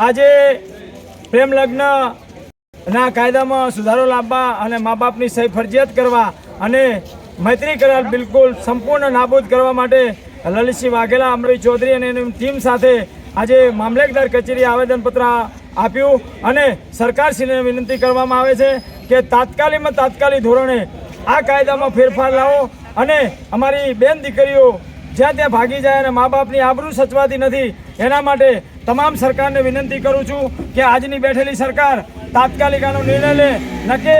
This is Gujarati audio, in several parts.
આજે પ્રેમ લગ્ન ના કાયદામાં સુધારો લાવવા અને મા બાપની સહી ફરજિયાત કરવા અને મૈત્રી કરાર બિલકુલ સંપૂર્ણ નાબૂદ કરવા માટે લલિતસિંહ વાઘેલા અમરભાઈ ચૌધરી અને એની ટીમ સાથે આજે મામલેકદાર કચેરી આવેદનપત્ર આપ્યું અને સરકારશ્રીને વિનંતી કરવામાં આવે છે કે તાત્કાલિકમાં તાત્કાલિક ધોરણે આ કાયદામાં ફેરફાર લાવો અને અમારી બેન દીકરીઓ જ્યાં ત્યાં ભાગી જાય અને મા બાપની આબરૂ સચવાતી નથી, એના માટે તમામ સરકારને વિનંતી કરું છું કે આજની બેઠેલી સરકાર તાત્કાલિક આનો નિર્ણય લે નકે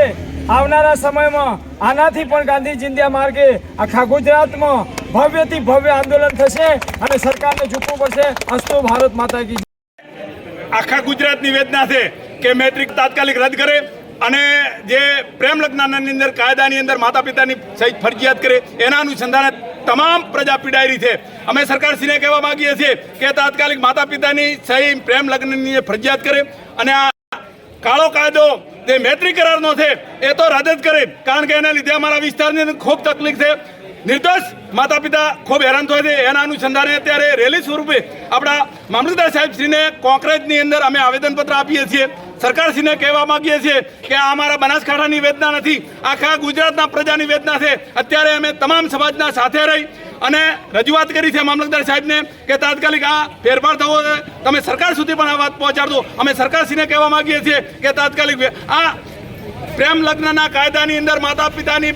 આવનારા સમયમાં આનાથી પણ ગાંધી ચિંધ્યા માર્ગે આખા ગુજરાતમાં ભવ્યથી ભવ્ય આંદોલન થશે અને સરકારને ઝૂકવું પડશે અસ્તો ભારત માતા કી આખા ગુજરાતની વેદના છે કે મેટ્રિક તાત્કાલિક રદ કરે અને જે પ્રેમ લગ્નની અંદર, કાયદાની અંદર માતા પિતાની સહિત ફરજિયાત કરે, એના અનુસંધાને તમામ પ્રજા પીડાયેલી છે. અમે સરકારશ્રીને કહેવા માંગીએ છીએ કે તાત્કાલિક માતા પિતાની સહી, પ્રેમ લગ્નની ફરજિયાત કરે અને આ કાળો કાયદો જે મૈત્રી કરારનો છે, એ તો રદ જ કરે. કારણ કે એના લીધે અમારા વિસ્તારની ખૂબ તકલીફ છે. નિર્દોષ માતા પિતા ખૂબ હેરાન થાય છે. એના અનુસંધાને અત્યારે રેલી સ્વરૂપે આપણા મામલતદાર સાહેબશ્રીને કોંગ્રેસની અંદર અમે આવેદનપત્ર આપીએ છીએ. સરકારશ્રીને કહેવા માંગીએ છીએ કે આ અમારા બનાસકાંઠાની વેદના નથી, આખા ગુજરાતના પ્રજાની વેદના છે. અત્યારે અમે તમામ સમાજના સાથે રહી અને રજૂઆત કરી છે મામલતદાર સાહેબને કે તાત્કાલિક આ ફેરફાર થવો છે. તમે સરકાર સુધી પણ આ વાત પહોંચાડજો. અમે સરકારશ્રીને કહેવા માંગીએ છીએ કે તાત્કાલિક આ પ્રેમ લગ્નના કાયદાની અંદર માતા પિતાની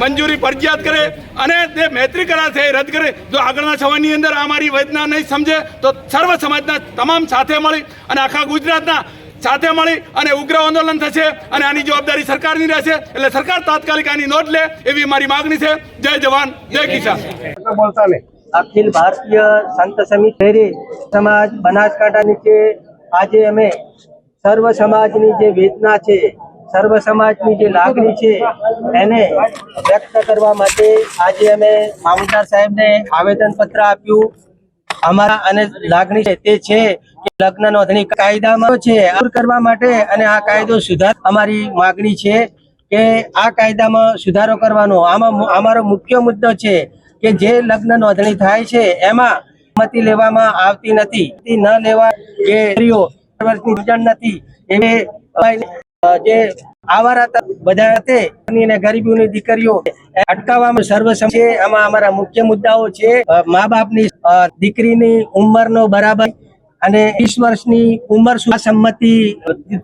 મંજૂરી ફરજિયાત કરે અને જે મૈત્રી કરાર છે રદ કરે. જો આગળના સમયની અંદર અમારી મારી વેદના નહીં સમજે, તો સર્વ સમાજના તમામ સાથે મળી અને આખા ગુજરાતના સાથે મળી અને ઉગ્ર આંદોલન થશે અને આની જવાબદારી સરકારની રહેશે. એટલે સરકાર તાત્કાલિક આની નોંધ લે એવી મારી માગણી છે. જય જવાન જય કિસાન. અખિલ ભારતીય સંત સમિતિ શહેરી સમાજ બનાસકાંઠા નીચે આજે અમે સર્વ સમાજની જે વેદના છે સર્વ સમાજની જે લાગણી છે એને વ્યક્ત કરવા માટે આજે અમે મામલતદાર સાહેબને આવેદનપત્ર આપ્યું. અમારા અને લાગણી છે તે છે કે લગ્ન નોંધણી કાયદામાં છે, દૂર કરવા માટે અને આ કાયદો સુધાર અમારી માગણી છે કે આ કાયદામાં સુધારો કરવાનો. આમાં અમારો મુખ્ય મુદ્દો છે કે જે લગ્ન નોંધણી થાય છે એમાં સંમતિ લેવામાં આવતી નથી. ન લેવા કે નથી, એવી જે આવારા ત- બધા તે અને દીકરીઓ અટકાવવામાં સર્વસમ છે. આમાં અમારા મુખ્ય મુદ્દાઓ છે મા બાપની દીકરીની ઉંમરનો બરાબર અને ત્રીસ વર્ષની ઉંમર સંમતિ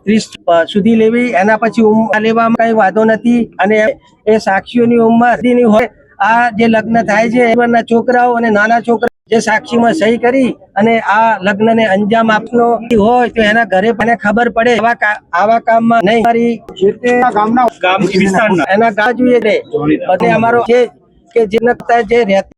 ત્રીસ સુધી લેવી. એના પછી ઉંમર લેવામાં કઈ વાંધો નથી અને એ સાક્ષીઓની ઉંમર હોય આ જે લગ્ન થાય છે એના છોકરાઓ અને નાના છોકરા જે સાક્ષીમાં સહી કરી અને આ લગ્નને અંજામ આપનો હોય તો એના ઘરે પણ ખબર પડે આવા કામ આવા કામમાં નહીં. મારી એના ગા જોઈએ અને અમારો જે કે જે જે રહેતા